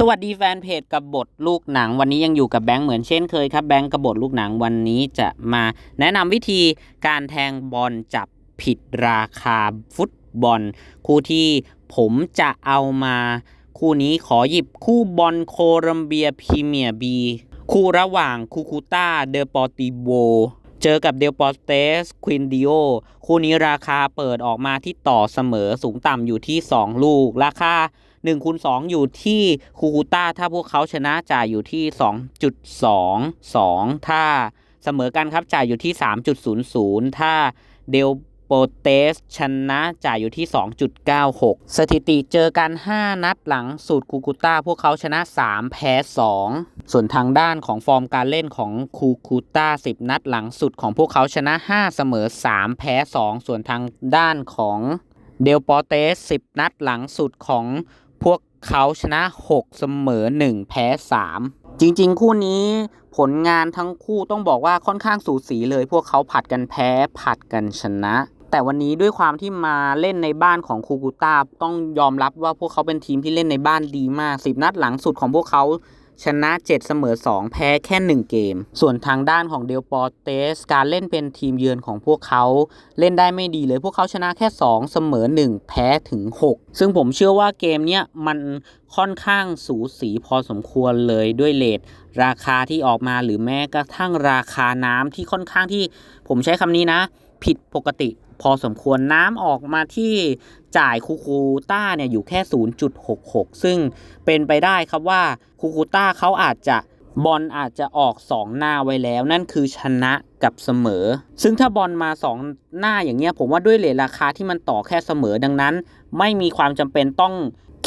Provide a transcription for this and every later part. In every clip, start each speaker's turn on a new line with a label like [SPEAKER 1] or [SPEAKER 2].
[SPEAKER 1] สวัสดีแฟนเพจกับบทลูกหนัง วันนี้ยังอยู่กับแบงค์เหมือนเช่นเคยครับแบงค์กับบทลูกหนังวันนี้จะมาแนะนำวิธีการแทงบอลจับผิดราคาฟุตบอล คู่ที่ผมจะเอามาคู่นี้ขอหยิบคู่บอลโคลัมเบียพรีเมียร์บีคู่ระหว่างคูคูต้าเดอปอติโวเจอกับเดลปอเตสควินดิโอคู่นี้ราคาเปิดออกมาที่ต่อเสมอสูงต่ำอยู่ที่ 2 ลูกราคา 1คูณ2อยู่ที่คูคูต้าถ้าพวกเขาชนะจ่ายอยู่ที่ 2.22 ถ้าเสมอกันครับจ่ายอยู่ที่ 3.00 ถ้าเดลโปเตสชนะจ่ายอยู่ที่ 2.96 สถิติเจอกัน 5 นัดหลังสูตรคูคูต้าพวกเขาชนะ 3 แพ้ 2 ส่วนทางด้านของฟอร์มการเล่นของคูคูต้า 10 นัดหลังสุดของพวกเขาชนะ 5 เสมอ 3 แพ้ 2 ส่วนทางด้านของเดลโปเตส 10 นัดหลังสุดของ เขาชนะ 6 เสมอ 1 แพ้ 3 จริงๆ คู่นี้ผลงานทั้งคู่ต้องบอกว่าค่อนข้างสูสีเลย พวกเขาผัดกันแพ้ผัดกันชนะ แต่วันนี้ด้วยความที่มาเล่นในบ้านของคูกูต้าต้องยอมรับว่าพวกเขาเป็นทีมที่เล่นในบ้านดีมาก 10 นัดหลังสุดของพวกเขา ชนะ 7 เสมอ 2 แพ้แค่ 1 เกม ส่วนทางด้านของเดลปอเตส การเล่นเป็นทีมเยือนของพวกเขาเล่นได้ไม่ดีเลย พวกเขาชนะแค่ 2 เสมอ 1 แพ้ถึง 6 ซึ่งผมเชื่อว่าเกมเนี้ยมันค่อนข้างสูสีพอสมควรเลยด้วยเลทราคาที่ออกมาหรือแม้กระทั่งราคาน้ำที่ค่อนข้างที่ผมใช้คำนี้นะ ผิดปกติ พอสมควรน้ำออกมาที่จ่ายคูคูต้าเนี่ยอยู่แค่ 0.66 ซึ่งเป็นไปได้ครับว่าคูคูต้าเขาอาจจะบอลอาจจะออก 2 หน้าไว้แล้ว นั่นคือชนะกับเสมอ ซึ่งถ้าบอลมา 2 หน้าอย่างเงี้ยผมว่าด้วยเลทราคาที่มันต่อแค่เสมอดังนั้น ไม่มีความจำเป็นต้อง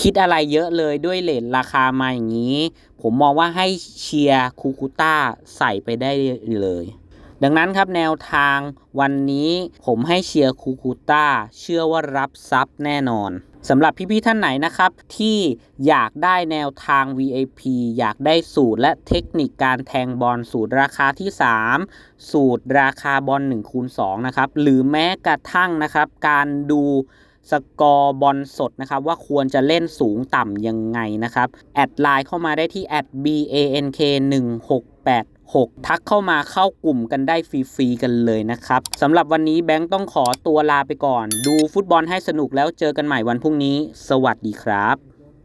[SPEAKER 1] คิดอะไรเยอะเลยด้วยเลทราคามาอย่างนี้ ผมมองว่าให้เชียร์คูคูต้าใส่ไปได้เลย ดังนั้นครับแนวทางวันนี้ผมให้เชียร์คูคูต้าเชื่อว่ารับซับแน่นอนสำหรับพี่ๆท่านไหนนะครับ ที่อยากได้แนวทาง VIP อยากได้สูตรและเทคนิคการแทงบอลสูตรราคาที่ 3 สูตรราคาบอล1คูณ2นะครับหรือแม้กระทั่งนะครับ การดูสกอร์บอลสดนะครับ ว่าควรจะเล่นสูงต่ำยังไงนะครับ แอดไลน์เข้ามาได้ที่ @bank 1 6 8 6 ทักเข้ามาเข้ากลุ่มกันได้ฟรีๆกันเลยนะครับสำหรับวันนี้แบงค์ต้องขอตัวลาไปก่อน ดูฟุตบอลให้สนุกแล้วเจอกันใหม่วันพรุ่งนี้ สวัสดีครับ